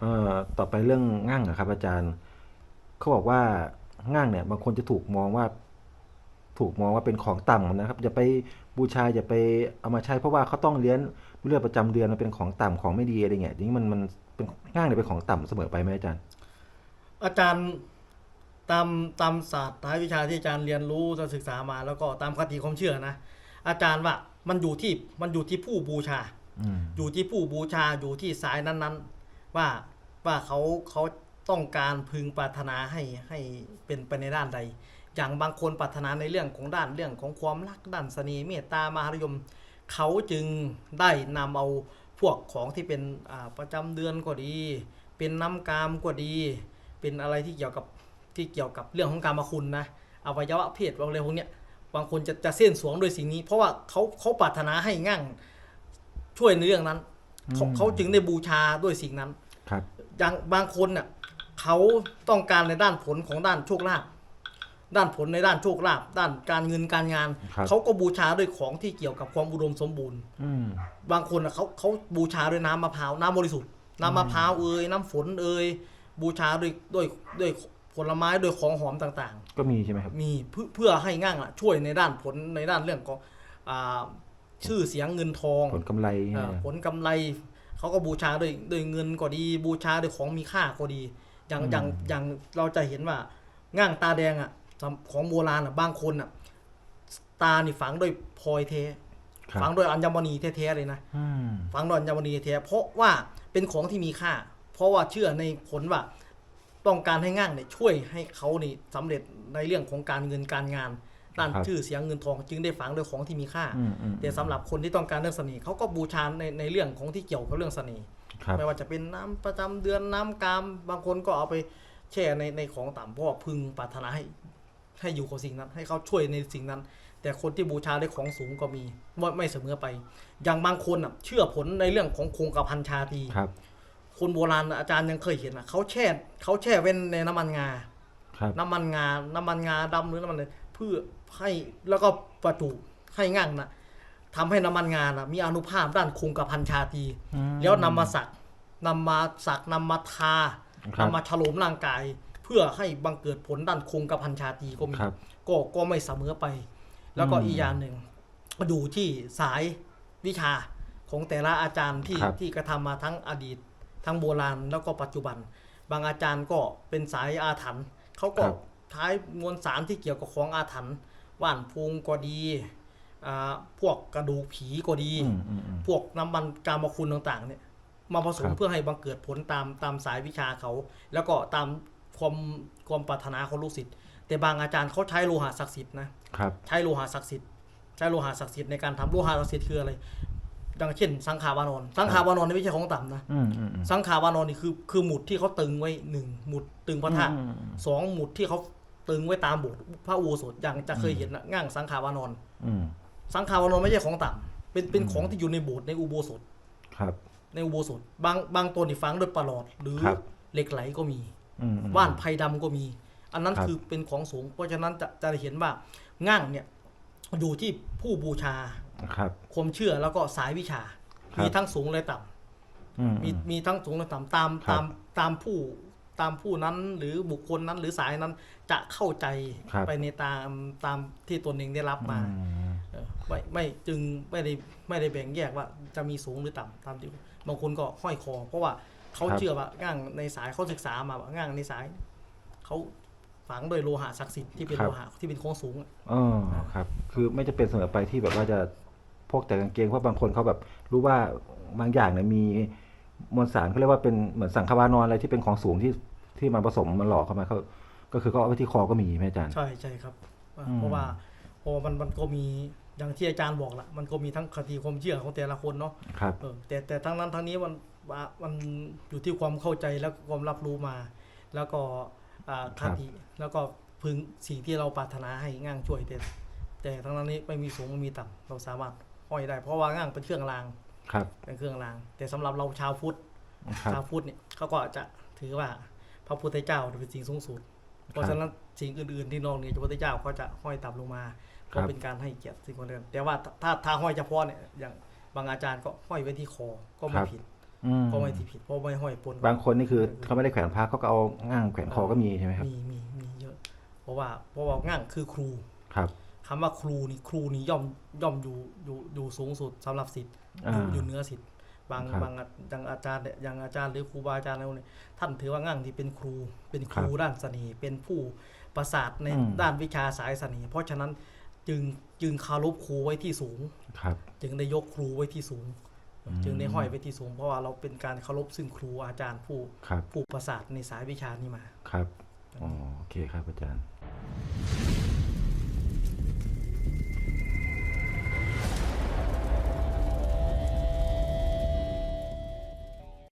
เอ่อต่อไปเรื่องง่างอะครับ อาจารย์เขาบอกว่าง่างเนี่ยบางคนจะถูกมองว่า ถูกมองว่าเป็นของต่ำนะครับอย่าไปบูชาอย่าไปเอามาใช้เพราะว่าเขาต้องเลี้ยงเลือดประจำเดือนมันเป็นของต่ำของไม่ดีอะไรเงี้ยทีนี้มันมันเป็นง่างเนี่ยเป็นของต่ำเสมอไปไหมอาจารย์ อาจารย์ตามตามศาสตร์ท้ายวิชาที่อาจารย์เรียนรู้จะศึกษามา แล้วก็ตามคติความเชื่อนะอาจารย์ว่ามันอยู่ที่มันอยู่ที่ผู้บูชาอืมอยู่ที่ผู้บูชาอยู่ที่สายนั้นๆ ว่าว่าเขาเขาต้องการพึงปรารถนาให้ให้เป็นไปในด้านใด อย่างบางคนปรารถนาในเรื่องของด้านเรื่องของความรักด้านเสน่ห์เมตตามหานิยม เขาจึงได้นำเอาพวกของที่เป็นประจำเดือนก็ดี เป็นน้ำกามก็ดี เป็นอะไรที่เกี่ยวกับที่เกี่ยวกับเรื่องของการมาคุณนะอวัยวะเพศอะไรพวกเนี้ยบางคนจะจะเส้นสวงโดวยสิ่งนี้ เพราะว่าเขาเขาปรารถนาให้ง่างช่วยในเรื่องนั้นเขาเขาจึงได้บูชาด้วยสิ่งนั้น ครับ อย่างบางคนน่ะเขาต้องการในด้านผลของด้านโชคลาภด้านผลในด้านโชคลาภด้านการเงินการงาน ครับ เขาก็บูชาด้วยของที่เกี่ยวกับความอุดมสมบูรณ์ อืม บางคนน่ะเขาเขาบูชาด้วยน้ำมะพร้าวน้ำบริสุทธิ์น้ำมะพร้าวเอ่ยน้ำฝนเอ่ยบูชาด้วยด้วยด้วยผลไม้ด้วยของหอมต่างก็มีใช่ไหมครับๆมีเพื่อเพื่อให้ง่างอะช่วยในด้านผลในด้านเรื่องของอ่าชื่อเสียงเงินทองผลกำไรเอ่อผลกำไร เขาก็บูชาด้วยด้วยเงินก็ดี บูชาด้วยของมีค่าก็ดี อย่างอย่างอย่างเราจะเห็นว่าง่างตาแดงอะสำของโบราณอะบางคนอะตานี่ฝังด้วยพลอยเทครับฝังด้วยอัญมณีแท้ๆเลยนะอืมฝังด้วยอัญมณีแท้ๆเพราะว่าเป็นของที่มีค่า เพราะว่าเชื่อในผลว่า ต้องการให้ง่างเนี่ยช่วยให้เขานี่สำเร็จในเรื่องของการเงินการงาน ด้านชื่อเสียงเงินทองจึงได้ฝังด้วยของที่มีค่า อืมอืม แต่สำหรับคนที่ต้องการเรื่องเสน่ห์เขาก็บูชาในในเรื่องของที่เกี่ยวกับเรื่องเสน่ห์ ครับ ไม่ว่าจะเป็นน้ำประจำเดือนน้ำกาม บางคนก็เอาไปแช่ในในของต่ำเพราะว่าพึงปรารถนาให้ให้อยู่กับสิ่งนั้น ให้เขาช่วยในสิ่งนั้น แต่คนที่บูชาด้วยของสูงก็มีไม่ไม่เสมอไป อย่างบางคนอะเชื่อผลในเรื่องของคงกระพันชาตรีครับ คนโบราณอาจารย์ยังเคยเห็นอะเขาแช่เขาแช่เว้นในน้ำมันงา ครับ น้ำมันงา น้ำมันงาดำหรือน้ำมันอะไรเพื่อให้แล้วก็ประจุให้ง่างนะทำให้น้ำมันงานะมีอานุภาพด้านคงกระพันชาตรีอืมแล้วนำมาสักนำมาสักนำมาทาครับนำมาฉโลมร่างกาย เพื่อให้บังเกิดผลด้านคงกระพันชาตรีก็มีครับก็ก็ไม่เสมอไป แล้วก็อืมอีกอย่างหนึ่งดูที่สายวิชาของแต่ละอาจารย์ที่ครับที่กระทำมาทั้งอดีต ทั้งโบราณแล้วก็ปัจจุบัน บางอาจารย์ก็เป็นสายอาถรรพ์เขาก็ ครับใช้มวลสารที่เกี่ยวกับของอาถรรพ์ว่านพุงก็ดีอ่าพวกกระดูกผีก็ดีอืมอืมอืมพวกน้ำมันกามคุณต่างๆ เนี่ย มาผสมครับเพื่อให้บังเกิดผลตามตามสายวิชาเขา แล้วก็ตามความความปรารถนาของลูกศิษย์แต่บางอาจารย์เขาใช้โลหะศักดิ์สิทธิ์นะครับใช้โลหะศักดิ์สิทธิ์ใช้โลหะศักดิ์สิทธิ์ในการทำโลหะศักดิ์สิทธิ์คืออะไรดังเช่น สังขาวานอนสังขาวานอนนี่ไม่ใช่ของต่ำนะอืมอืมอืมสังขาวานอนนี่คือคือหมุดที่เขาตึงไว้หนึ่งหมุดตึงพระธาตุอืมอืมสองหมุดที่เขา ตึงไว้ตามโบสถ์พระอุโบสถอย่างจะเคยเห็นนะง่างสังขาวานอนอืมสังขาวานอนไม่ใช่ของต่ำเป็นเป็นของที่อยู่ในโบสถ์ในอุโบสถ ครับ ในอุโบสถบางบางตัวนี่ฝังด้วยปลาหลอด หรือครับ เหล็กไหลก็มี อืมอืม ว่านไผ่ดำก็มี อันนั้นครับ คือเป็นของสูงเพราะฉะนั้นจะจะเห็นว่าง่างเนี่ยอยู่ที่ผู้บูชาครับ ความเชื่อแล้วก็สายวิชา ครับ มีทั้งสูงและต่ำอืมมีอืม มีทั้งสูงและต่ำตามครับ ตามตามผู้ ตามผู้นั้นหรือบุคคลนั้นหรือสายนั้นจะเข้าใจครับ ไปในตามตามที่ตนเองได้รับมาอืม เออไม่ไม่จึงไม่ได้ไม่ได้แบ่งแยกว่าจะมีสูงหรือต่ำตามที่บางคนก็ห้อยคอ เพราะว่าเขาเชื่อว่าง่างในสายเขาศึกษามาว่าง่างในสายเขาฝังโดวยโลหะศักดิ์สิทธิ์ที่เป็นโลหะที่เป็นของสูงอะ อ๋อครับ คือไม่จะเป็นเสมอไปที่แบบว่าจะพกแต่กางเกงเพราะบางคนเขาแบบรู้ว่าบางอย่างเนี่ยมี มวลสารเขาเรียกว่าเป็นเหมือนสังขวานอนอะไรที่เป็นของสูงที่ที่มันผสมมันหล่อเข้ามาเขาก็คือเขาเอาไว้ที่คอก็มีไหมอาจารย์ ใช่ใช่ครับอะอืมเพราะว่าเพราะว่ามันมันก็มีอย่างที่อาจารย์บอกละมันก็มีทั้งคติความเชื่อของแต่ละคนเนาะครับเออแต่แต่ทั้งนั้นทั้งนี้มันว่ามันอยู่ที่ความเข้าใจและความรับรู้มา แล้วก็อ่าครัคบติแล้วก็พึงสิ่งที่เราปรารถนาให้ง่างช่วยแต่แต่ทั้งนั้นนี้ไม่มีสูงไม่มีต่ำเราสามารถห้อยได้ เพราะว่าง่างเป็นเครื่องราง ครับ เป็นเครื่องราง แต่สำหรับเราชาวพุทธครับชาวพุทธเนี่ยเขาก็จะถือว่าพระพุทธเจ้าเป็นสิ่งสูงสุด เพราะฉะนั้นสิ่งอื่นๆที่นอกเหนือจากพระพุทธเจ้าเขาจะห้อยต่ำลงมาครัก็บเป็นการให้เกียรติสิ่งคนเดินแต่ว่าถ้าถ้าห้อยเฉพาะเนี่ยอย่างบางอาจารย์ก็ห้อยไว้ที่คอก็ไม่ผิดอืมก็ไม่ที่ผิดเพราะไม่ห้อยปนบางคนนี่คือเขาไม่ได้แขวนพระเขาก็เอาง่างแขวนคอก็มีใช่ไหมครับมีมีมีเยอะ เพราะว่าเพราะว่าง่างคือครูครับ คำว่าครูนี่ครูนี่ย่อมย่อมอยู่อยู่อยู่สูงสุดสำหรับศิษย์อยู่อ่าอยู่เหนือศิษย์บางครับบางอย่างอาจารย์เนี่ยอย่างอาจารย์หรือครูบาอาจารย์อะไรพวกนี้ท่านถือว่าง่างที่เป็นครูเป็นครูครับด้านเสน่ห์เป็นผู้ประสาทในอืมด้านวิชาสายเสน่ห์เพราะฉะนั้นจึงจึงคารพครูไว้ที่สูงครับ จึงได้ยกครูไว้ที่สูง จึงได้ห้อยไว้ที่สูง เพราะว่าเราเป็นการเคารพซึ่งครูอาจารย์ผู้ครับผู้ประสาทในสายวิชานี้มาครับอ๋อโอเคครับอาจารย์